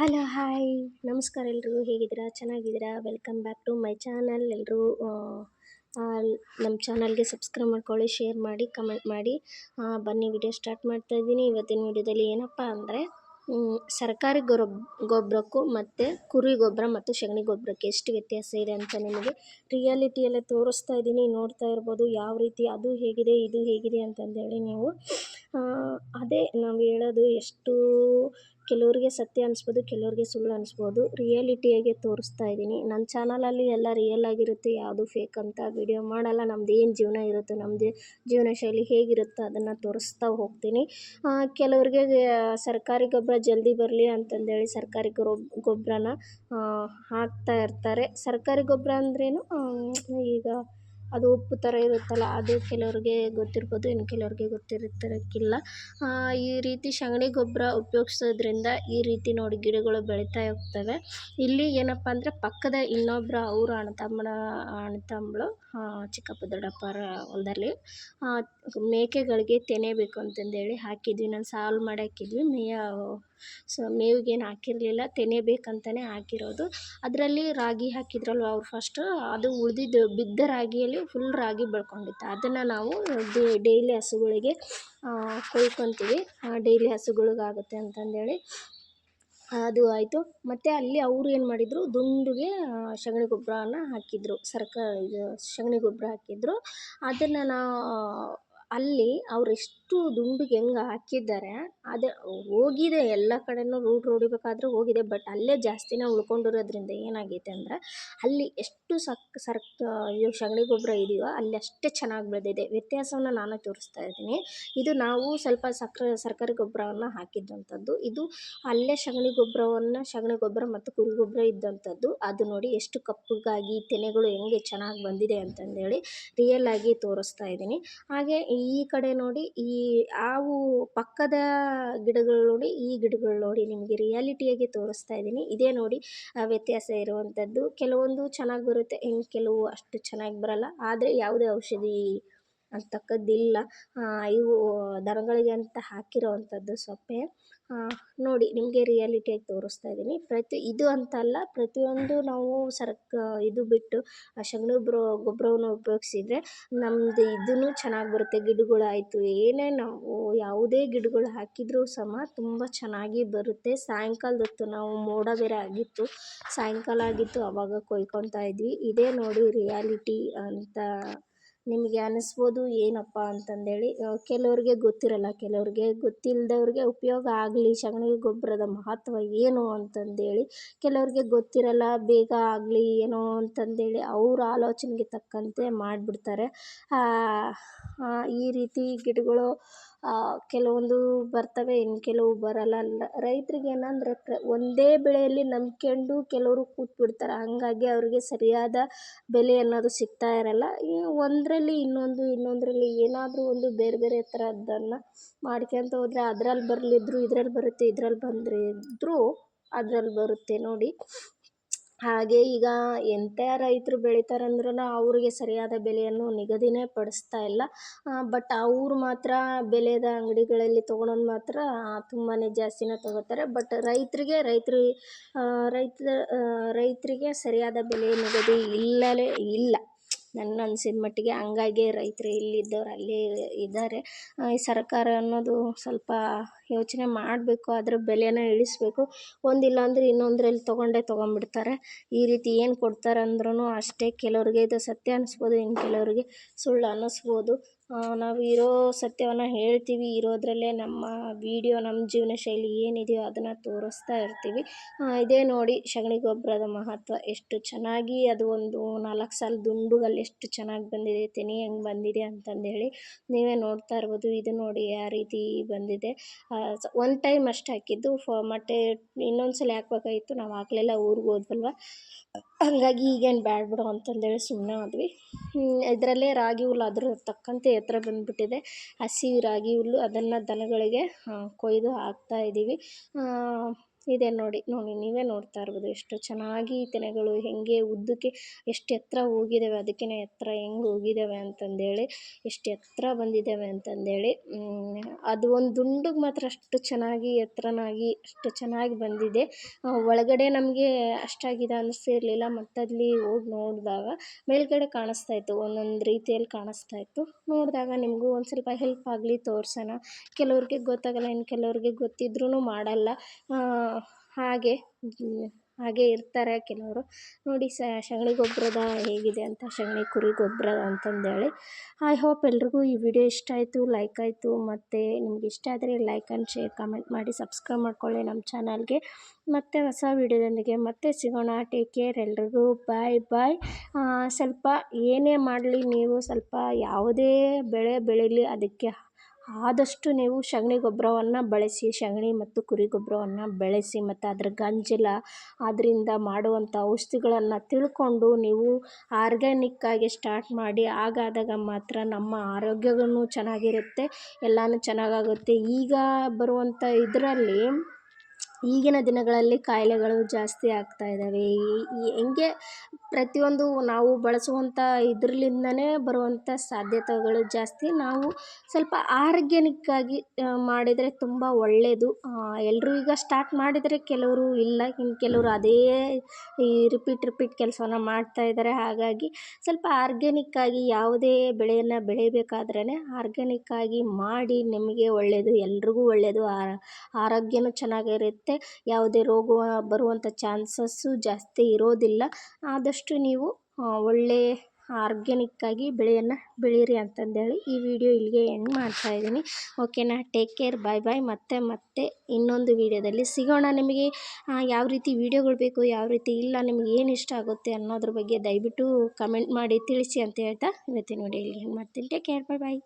Hello, hi. ನಮಸ್ಕಾರ ಎಲ್ರಿಗೂ. ಹೇಗಿದ್ದೀರಾ? ಚೆನ್ನಾಗಿದ್ದೀರಾ? Welcome back to my channel ಎಲ್ಲರೂ ನಮ್ಮ ಚಾನಲ್ಗೆ ಸಬ್ಸ್ಕ್ರೈಬ್ ಮಾಡ್ಕೊಳ್ಳಿ ಶೇರ್ ಮಾಡಿ ಕಮೆಂಟ್ ಮಾಡಿ. ಬನ್ನಿ ವಿಡಿಯೋ ಸ್ಟಾರ್ಟ್ ಮಾಡ್ತಾ ಇದ್ದೀನಿ. ಇವತ್ತಿನ ವಿಡಿಯೋದಲ್ಲಿ ಏನಪ್ಪ ಅಂದರೆ ಸರ್ಕಾರಿ ಗೊರಬ್ ಗೊಬ್ಬರಕ್ಕೂ ಮತ್ತು ಕುರಿ ಗೊಬ್ಬರ ಮತ್ತು ಸಗಣಿ ಗೊಬ್ಬರಕ್ಕೆ ಎಷ್ಟು ವ್ಯತ್ಯಾಸ ಇದೆ ಅಂತ ನಿಮಗೆ ರಿಯಾಲಿಟಿಯಲ್ಲೇ ತೋರಿಸ್ತಾ ಇದ್ದೀನಿ. ನೋಡ್ತಾ ಇರ್ಬೋದು ಯಾವ ರೀತಿ ಅದು ಹೇಗಿದೆ, ಇದು ಹೇಗಿದೆ ಅಂತಂದೇಳಿ ನೀವು ಅದೇ ನಾವು ಹೇಳೋದು ಎಷ್ಟು ಕೆಲವರಿಗೆ ಸತ್ಯ ಅನಿಸ್ಬೋದು, ಕೆಲವ್ರಿಗೆ ಸುಳ್ಳು ಅನಿಸ್ಬೋದು. ರಿಯಾಲಿಟಿಯಾಗೆ ತೋರಿಸ್ತಾ ಇದ್ದೀನಿ. ನನ್ನ ಚಾನಲಲ್ಲಿ ಎಲ್ಲ ರಿಯಲ್ ಆಗಿರುತ್ತೆ, ಯಾವುದು ಫೇಕ್ ಅಂತ ವಿಡಿಯೋ ಮಾಡಲ್ಲ. ನಮ್ದು ಏನು ಜೀವನ ಇರುತ್ತೆ ನಮ್ಮದು ಜೀವನ ಶೈಲಿ ಹೇಗಿರುತ್ತೋ ಅದನ್ನು ತೋರಿಸ್ತಾ ಹೋಗ್ತೀನಿ. ಕೆಲವ್ರಿಗೆ ಸರ್ಕಾರಿ ಗೊಬ್ಬರ ಜಲ್ದಿ ಬರಲಿ ಅಂತಂದೇಳಿ ಸರ್ಕಾರಿ ಗೊಬ್ಬರನ ಹಾಕ್ತಾ ಇರ್ತಾರೆ. ಸರ್ಕಾರಿ ಗೊಬ್ಬರ ಅಂದ್ರೇನು ಈಗ ಅದು ಉಪ್ಪು ಥರ ಇರುತ್ತಲ್ಲ ಅದು ಕೆಲವ್ರಿಗೆ ಗೊತ್ತಿರ್ಬೋದು ಇನ್ನು ಕೆಲವ್ರಿಗೆ ಆ, ಈ ರೀತಿ ಸಗಣಿ ಗೊಬ್ಬರ ಉಪಯೋಗ್ಸೋದ್ರಿಂದ ಈ ರೀತಿ ನೋಡಿ ಗಿಡಗಳು ಬೆಳೀತಾ ಹೋಗ್ತವೆ. ಇಲ್ಲಿ ಏನಪ್ಪ ಅಂದರೆ ಪಕ್ಕದ ಇನ್ನೊಬ್ಬರ ಅವ್ರ ಅಣ್ಣ ತಮ್ಮನ ಅಣ್ಣ ತಮ್ಮಳು ಚಿಕ್ಕಪ್ಪ ದೊಡ್ಡಪ್ಪರ ಹೊಲದಲ್ಲಿ ಮೇಕೆಗಳಿಗೆ ತೆನೆ ಬೇಕು ಅಂತಂದೇಳಿ ಹಾಕಿದ್ವಿ. ನಾನು ಸಾಲು ಮಾಡಿ ಮೇಯ ಸೊ ಮೇವಿಗೇನು ಹಾಕಿರಲಿಲ್ಲ, ತೆನೆ ಬೇಕಂತಲೇ ಹಾಕಿರೋದು. ಅದರಲ್ಲಿ ರಾಗಿ ಹಾಕಿದ್ರಲ್ವ ಅವ್ರು ಫಸ್ಟು ಅದು ಉಳಿದಿದ್ದು ಬಿದ್ದ ರಾಗಿಯಲ್ಲಿ ಫುಲ್ ರಾಗಿ ಬೆಳ್ಕೊಂಡಿತ್ತು. ಅದನ್ನು ನಾವು ಡೈಲಿ ಹಸುಗಳಿಗೆ ಕೊಯ್ಕೊತೀವಿ. ಡೈಲಿ ಹಸುಗಳಿಗಾಗುತ್ತೆ ಅಂತಂದೇಳಿ. ಅದು ಆಯಿತು. ಮತ್ತು ಅಲ್ಲಿ ಅವರು ಏನು ಮಾಡಿದರು, ದುಂಡುಗೆ ಸಗಣಿ ಗೊಬ್ಬರನ ಹಾಕಿದ್ರು. ಸರ್ಕಾರ ಇದು ಸಗಣಿ ಗೊಬ್ಬರ ಹಾಕಿದ್ರು. ಅದನ್ನು ನಾ, ಅಲ್ಲಿ ಅವರೆಷ್ಟು ದುಂಡಿಗೆ ಹೆಂಗೆ ಹಾಕಿದ್ದಾರೆ, ಅದು ಹೋಗಿದೆ ಎಲ್ಲ ಕಡೆಯೂ ರೂಟ್ ರೋಡಿಬೇಕಾದ್ರೆ ಹೋಗಿದೆ ಬಟ್ ಅಲ್ಲೇ ಜಾಸ್ತಿನೇ ಉಳ್ಕೊಂಡಿರೋದ್ರಿಂದ ಏನಾಗೈತೆ ಅಂದರೆ, ಅಲ್ಲಿ ಎಷ್ಟು ಸಕ್ ಸರ್ಕ್ ಇದು ಸಗಣಿ ಗೊಬ್ಬರ ಇದೆಯೋ ಅಲ್ಲಿ ಅಷ್ಟೇ ಚೆನ್ನಾಗಿ ಬೆಳೆದಿದೆ. ವ್ಯತ್ಯಾಸವನ್ನು ನಾನು ತೋರಿಸ್ತಾ ಇದ್ದೀನಿ. ಇದು ನಾವು ಸ್ವಲ್ಪ ಸಕ್ಕರೆ ಸರ್ಕಾರಿ ಗೊಬ್ಬರವನ್ನು ಹಾಕಿದ್ದಂಥದ್ದು, ಇದು ಅಲ್ಲೇ ಸಗಣಿ ಗೊಬ್ಬರವನ್ನು ಸಗಣಿ ಗೊಬ್ಬರ ಮತ್ತು ಕುರಿ ಗೊಬ್ಬರ ಇದ್ದಂಥದ್ದು, ಅದು ನೋಡಿ ಎಷ್ಟು ಕಪ್ಪಗಾಗಿ, ತೆನೆಗಳು ಹೆಂಗೆ ಚೆನ್ನಾಗಿ ಬಂದಿದೆ ಅಂತಂದೇಳಿ ರಿಯಲ್ ಆಗಿ ತೋರಿಸ್ತಾ ಇದ್ದೀನಿ. ಹಾಗೆ ಈ ಕಡೆ ನೋಡಿ ಈ ಆವು ಪಕ್ಕದ ಗಿಡಗಳು ನೋಡಿ, ಈ ಗಿಡಗಳು ನೋಡಿ ನಿಮಗೆ ರಿಯಾಲಿಟಿಯಾಗಿ ತೋರಿಸ್ತಾ ಇದ್ದೀನಿ. ಇದೇ ನೋಡಿ ವ್ಯತ್ಯಾಸ ಇರುವಂಥದ್ದು. ಕೆಲವೊಂದು ಚೆನ್ನಾಗಿ ಬರುತ್ತೆ, ಇನ್ನು ಕೆಲವು ಅಷ್ಟು ಚೆನ್ನಾಗಿ ಬರಲ್ಲ. ಆದರೆ ಯಾವುದೇ ಔಷಧಿ ಅಂತಕ್ಕದ್ದಿಲ್ಲ. ಇವು ದನಗಳಿಗೆ ಅಂತ ಹಾಕಿರೋವಂಥದ್ದು ಸೊಪ್ಪೆ. ನೋಡಿ ನಿಮಗೆ ರಿಯಾಲಿಟಿಯಾಗಿ ತೋರಿಸ್ತಾ ಇದ್ದೀನಿ. ಪ್ರತಿ, ಇದು ಅಂತ ಅಲ್ಲ ಪ್ರತಿಯೊಂದು ನಾವು ಸರ್ಕ, ಇದು ಬಿಟ್ಟು ಆ ಸಗಣಿ ಗೊಬ್ಬರ ಗೊಬ್ಬರವನ್ನು ಉಪಯೋಗಿಸಿದ್ರೆ ನಮ್ಮದು ಇದೂ ಚೆನ್ನಾಗಿ ಬರುತ್ತೆ. ಗಿಡಗಳಾಯಿತು, ಏನೇ ನಾವು ಯಾವುದೇ ಗಿಡಗಳು ಹಾಕಿದರೂ ಸಮ ತುಂಬ ಚೆನ್ನಾಗಿ ಬರುತ್ತೆ. ಸಾಯಂಕಾಲದ ಹೊತ್ತು ನಾವು ಮೋಡ ಬೇರೆ ಆಗಿತ್ತು. ಸಾಯಂಕಾಲ ಆಗಿತ್ತು ಆವಾಗ ಕೊಯ್ಕೊತಾ ಇದ್ವಿ. ಇದೇ ನೋಡಿ ರಿಯಾಲಿಟಿ ಅಂತ ನಿಮಗೆ ಅನ್ನಿಸ್ಬೋದು ಏನಪ್ಪ ಅಂತಂದೇಳಿ ಕೆಲವ್ರಿಗೆ ಗೊತ್ತಿರಲ್ಲ, ಕೆಲವ್ರಿಗೆ ಗೊತ್ತಿಲ್ಲದವ್ರಿಗೆ ಉಪಯೋಗ ಆಗಲಿ ಸಗಣಿ ಗೊಬ್ಬರದ ಮಹತ್ವ ಏನು ಅಂತಂದೇಳಿ ಕೆಲವ್ರಿಗೆ ಗೊತ್ತಿರಲ್ಲ, ಬೇಗ ಆಗಲಿ, ಏನೋ ಅಂತಂದೇಳಿ ಅವ್ರ ಆಲೋಚನೆಗೆ ತಕ್ಕಂತೆ ಮಾಡಿಬಿಡ್ತಾರೆ. ಈ ರೀತಿ ಗಿಡಗಳು ಕೆಲವೊಂದು ಬರ್ತವೆ, ಇನ್ನು ಕೆಲವು ಬರಲ್ಲ. ರೈತ್ರಿಗೆ ಏನಂದರೆ, ಪ್ರ, ಒಂದೇ ಬೆಳೆಯಲ್ಲಿ ನಂಬ್ಕೊಂಡು ಕೆಲವರು ಕೂತ್ಬಿಡ್ತಾರೆ. ಹಾಗಾಗಿ ಅವರಿಗೆ ಸರಿಯಾದ ಬೆಲೆ ಅನ್ನೋದು ಸಿಗ್ತಾ ಇರಲ್ಲ. ಈ ಒಂದರಲ್ಲಿ ಇನ್ನೊಂದು, ಇನ್ನೊಂದರಲ್ಲಿ ಏನಾದರೂ ಒಂದು ಬೇರೆ ಬೇರೆ ಥರದ್ದನ್ನು ಮಾಡ್ಕೊಂತ ಹೋದರೆ ಅದ್ರಲ್ಲಿ ಬರಲಿದ್ರು, ಇದ್ರಲ್ಲಿ ಬರುತ್ತೆ, ಇದ್ರಲ್ಲಿ ಬಂದಿದ್ರು, ಅದ್ರಲ್ಲಿ ಬರುತ್ತೆ ನೋಡಿ. ಹಾಗೆ ಈಗ ಎಂಥ ರೈತರು ಬೆಳಿತಾರಂದ್ರೂ ಅವ್ರಿಗೆ ಸರಿಯಾದ ಬೆಲೆಯನ್ನು ನಿಗದಿನೇ ಪಡಿಸ್ತಾ ಇಲ್ಲ. ಬಟ್ ಅವ್ರು ಮಾತ್ರ ಬೆಲೆದ ಅಂಗಡಿಗಳಲ್ಲಿ ತೊಗೊಳೋದು ಮಾತ್ರ ತುಂಬಾ ಜಾಸ್ತಿನೇ ತೊಗೋತಾರೆ. ಬಟ್ ರೈತರಿಗೆ, ರೈತರು ರೈತ ರೈತರಿಗೆ ಸರಿಯಾದ ಬೆಲೆ ನಿಗದಿ ಇಲ್ಲವೇ ಇಲ್ಲ. ನನ್ನ ಅನ್ಸಿದ ಮಟ್ಟಿಗೆ ಹಂಗಾಗೆ ರೈತರು ಇಲ್ಲಿದ್ದವ್ರು ಅಲ್ಲೇ ಇದ್ದಾರೆ. ಈ ಸರ್ಕಾರ ಅನ್ನೋದು ಸ್ವಲ್ಪ ಯೋಚನೆ ಮಾಡಬೇಕು, ಅದ್ರ ಬೆಲೆನ ಇಳಿಸಬೇಕು. ಒಂದಿಲ್ಲ ಅಂದರೆ ಇನ್ನೊಂದರಲ್ಲಿ ತೊಗೊಂಡೇ ತೊಗೊಂಡ್ಬಿಡ್ತಾರೆ. ಈ ರೀತಿ ಏನು ಕೊಡ್ತಾರೆ ಅಂದ್ರೂ ಅಷ್ಟೇ. ಕೆಲವ್ರಿಗೆ ಇದು ಸತ್ಯ ಅನ್ನಿಸ್ಬೋದು ಇನ್ನು ಕೆಲವ್ರಿಗೆ ಸುಳ್ಳು ಅನ್ನಿಸ್ಬೋದು ನಾವು ಇರೋ ಸತ್ಯವನ್ನು ಹೇಳ್ತೀವಿ. ಇರೋದ್ರಲ್ಲೇ ನಮ್ಮ ವೀಡಿಯೋ, ನಮ್ಮ ಜೀವನ ಶೈಲಿ ಏನಿದೆಯೋ ಅದನ್ನು ತೋರಿಸ್ತಾ ಇರ್ತೀವಿ. ಇದೇ ನೋಡಿ ಸಗಣಿ ಗೊಬ್ಬರದ ಮಹತ್ವ ಎಷ್ಟು ಚೆನ್ನಾಗಿ, ಅದು ಒಂದು ನಾಲ್ಕು ಸಾಲ ದುಂಡುಗಲ್ಲಿ ಎಷ್ಟು ಚೆನ್ನಾಗಿ ಬಂದಿದೆ, ತೆನೆ ಹೆಂಗೆ ಬಂದಿದೆ ಅಂತಂದೇಳಿ ನೀವೇ ನೋಡ್ತಾ ಇರ್ಬೋದು. ಇದು ನೋಡಿ ಯಾವ ರೀತಿ ಬಂದಿದೆ. ಒಂದು ಟೈಮ್ ಅಷ್ಟು ಹಾಕಿದ್ದು. ಫ, ಮತ್ತೆ ಇನ್ನೊಂದು ಸಲ ಹಾಕ್ಬೇಕಾಗಿತ್ತು. ನಾವು ಹಾಕ್ಲಿಲ್ಲ, ಊರಿಗೆ ಹೋದ್ವಲ್ವ? ಹಾಗಾಗಿ ಈಗೇನು ಬೇಡ ಬಿಡು ಅಂತಂದೇಳಿ ಸುಮ್ಮನೆ ಆದ್ವಿ ಇದರಲ್ಲೇ ರಾಗಿ ಹುಲ್ಲು ಅದ್ರ ತಕ್ಕಂತೆ ಎತ್ತರ ಬಂದುಬಿಟ್ಟಿದೆ. ಹಸಿ ರಾಗಿ ಹುಲ್ಲು ಅದನ್ನು ದನಗಳಿಗೆ ಕೊಯ್ದು ಹಾಕ್ತಾ ಇದ್ದೀವಿ ಇದೆ ನೋಡಿ ನೋಡಿ ನೀವೇ ನೋಡ್ತಾ ಇರ್ಬೋದು ಎಷ್ಟು ಚೆನ್ನಾಗಿ ತೆನೆಗಳು ಹೆಂಗೆ ಉದ್ದಕ್ಕೆ ಎಷ್ಟು ಎತ್ತರ ಹೋಗಿದ್ದಾವೆ ಅದಕ್ಕಿಂತ ಎತ್ತರ ಹೆಂಗೆ ಹೋಗಿದ್ದಾವೆ ಅಂತಂದೇಳಿ, ಎಷ್ಟು ಎತ್ತರ ಬಂದಿದ್ದಾವೆ ಅಂತಂದೇಳಿ ಅದು ಒಂದು ದುಂಡಿಗೆ ಮಾತ್ರ ಅಷ್ಟು ಚೆನ್ನಾಗಿ ಎತ್ತರನಾಗಿ ಅಷ್ಟು ಚೆನ್ನಾಗಿ ಬಂದಿದೆ. ಒಳಗಡೆ ನಮಗೆ ಅಷ್ಟಾಗಿದೆ ಅನಿಸ್ತಿರಲಿಲ್ಲ ಮತ್ತಲ್ಲಿ ಹೋಗಿ ನೋಡಿದಾಗ ಮೇಲ್ಗಡೆ ಕಾಣಿಸ್ತಾ ಇತ್ತು, ಒಂದೊಂದು ರೀತಿಯಲ್ಲಿ ಕಾಣಿಸ್ತಾ ಇತ್ತು. ನೋಡಿದಾಗ ನಿಮಗೂ ಒಂದು ಸ್ವಲ್ಪ ಹೆಲ್ಪ್ ಆಗಲಿ ತೋರಿಸೋಣ. ಕೆಲವ್ರಿಗೆ ಗೊತ್ತಾಗಲ್ಲ ಇನ್ನು ಕೆಲವ್ರಿಗೆ ಗೊತ್ತಿದ್ರೂ ಮಾಡಲ್ಲ. ಹಾಗೆ ಹಾಗೆ ಇರ್ತಾರೆ ಕೆಲವರು. ನೋಡಿ ಸಗಣಿ ಗೊಬ್ಬರದ ಹೇಗಿದೆ ಅಂತ ಸಗಣಿ ಕುರಿ ಗೊಬ್ಬರ ಅಂತಂದೇಳಿ. ಐ ಹೋಪ್ ಎಲ್ರಿಗೂ ಈ ವಿಡಿಯೋ ಇಷ್ಟ ಆಯಿತು ಲೈಕ್ ಆಯಿತು. ಮತ್ತು ನಿಮ್ಗೆ ಇಷ್ಟ ಆದರೆ ಲೈಕ್ ಆ್ಯಂಡ್ ಶೇರ್ ಕಮೆಂಟ್ ಮಾಡಿ ಸಬ್ಸ್ಕ್ರೈಬ್ ಮಾಡ್ಕೊಳ್ಳಿ ನಮ್ಮ ಚಾನಲ್ಗೆ ಮತ್ತು ಹೊಸ ವಿಡಿಯೋದೊಂದಿಗೆ ಮತ್ತೆ ಸಿಗೋಣ. ಟೇಕ್ ಕೇರ್ ಎಲ್ರಿಗೂ. ಬಾಯ್ ಬಾಯ್ ಸ್ವಲ್ಪ ಏನೇ ಮಾಡಲಿ ನೀವು, ಸ್ವಲ್ಪ ಯಾವುದೇ ಬೆಳೆ ಬೆಳೀಲಿ, ಅದಕ್ಕೆ ಆದಷ್ಟು ನೀವು ಸಗಣಿ ಗೊಬ್ಬರವನ್ನು ಬಳಸಿ ಸಗಣಿ ಮತ್ತು ಕುರಿ ಗೊಬ್ಬರವನ್ನು ಬೆಳೆಸಿ ಮತ್ತು ಅದರ ಗಂಜಲ ಅದರಿಂದ ಮಾಡುವಂಥ ಔಷಧಿಗಳನ್ನು ತಿಳ್ಕೊಂಡು ನೀವು ಆರ್ಗ್ಯಾನಿಕ್ಕಾಗಿ ಸ್ಟಾರ್ಟ್ ಮಾಡಿ ಹಾಗಾದಾಗ ಮಾತ್ರ ನಮ್ಮ ಆರೋಗ್ಯವೂ ಚೆನ್ನಾಗಿರುತ್ತೆ, ಎಲ್ಲನೂ ಚೆನ್ನಾಗಾಗುತ್ತೆ. ಈಗ ಬರುವಂಥ ಇದರಲ್ಲಿ ಈಗಿನ ದಿನಗಳಲ್ಲಿ ಕಾಯಿಲೆಗಳು ಜಾಸ್ತಿ ಆಗ್ತಾ ಇದ್ದಾವೆ ಹೆಂಗೆ ಪ್ರತಿಯೊಂದು ನಾವು ಬಳಸುವಂಥ ಇದ್ರಲಿಂದನೇ ಬರುವಂಥ ಸಾಧ್ಯತೆಗಳು ಜಾಸ್ತಿ. ನಾವು ಸ್ವಲ್ಪ ಆರ್ಗ್ಯಾನಿಕ್ಕಾಗಿ ಮಾಡಿದರೆ ತುಂಬ ಒಳ್ಳೆಯದು ಎಲ್ಲರೂ ಈಗ ಸ್ಟಾರ್ಟ್ ಮಾಡಿದರೆ ಕೆಲವರು ಇಲ್ಲ. ಇನ್ನು ಕೆಲವರು ಅದೇ ಈ ರಿಪೀಟ್ ರಿಪೀಟ್ ಕೆಲಸವನ್ನ ಮಾಡ್ತಾ ಇದ್ದಾರೆ ಹಾಗಾಗಿ ಸ್ವಲ್ಪ ಆರ್ಗ್ಯಾನಿಕ್ಕಾಗಿ ಯಾವುದೇ ಬೆಳೆಯನ್ನು ಬೆಳಿಬೇಕಾದ್ರೇ ಆರ್ಗ್ಯಾನಿಕ್ಕಾಗಿ ಮಾಡಿ ನಿಮಗೆ ಒಳ್ಳೆಯದು ಎಲ್ರಿಗೂ ಒಳ್ಳೆಯದು ಆರೋಗ್ಯನೂ ಚೆನ್ನಾಗಿರುತ್ತೆ. ಯಾವುದೇ ರೋಗ ಬರುವಂಥ ಚಾನ್ಸಸ್ಸು ಜಾಸ್ತಿ ಇರೋದಿಲ್ಲ. ಆದಷ್ಟು ನೀವು ಒಳ್ಳೆ ಆರ್ಗ್ಯಾನಿಕ್ಕಾಗಿ ಬೆಳೆಯನ್ನು ಬೆಳೀರಿ ಅಂತಂದೇಳಿ ಈ ವಿಡಿಯೋ ಇಲ್ಲಿಗೆ ಎಂಡ್ ಮಾಡ್ತಾ ಇದ್ದೀನಿ. ಓಕೆನಾ ಟೇಕ್ ಕೇರ್ ಬಾಯ್ ಬಾಯ್ ಮತ್ತೆ ಮತ್ತೆ ಇನ್ನೊಂದು ವಿಡಿಯೋದಲ್ಲಿ ಸಿಗೋಣ ನಿಮಗೆ. ಯಾವ ರೀತಿ ವಿಡಿಯೋಗಳು ಬೇಕು, ಯಾವ ರೀತಿ ಇಲ್ಲ, ನಿಮ್ಗೆ ಏನು ಇಷ್ಟ ಆಗುತ್ತೆ ಅನ್ನೋದ್ರ ಬಗ್ಗೆ ದಯವಿಟ್ಟು ಕಮೆಂಟ್ ಮಾಡಿ ತಿಳಿಸಿ ಅಂತ ಹೇಳ್ತಾ ಇವತ್ತಿನ ವಿಡಿಯೋ ಇಲ್ಲಿಗೆ ಎಂಡ್ ಮಾಡ್ತೀನಿ. ಟೇಕ್ ಕೇರ್ ಬಾಯ್ ಬಾಯ್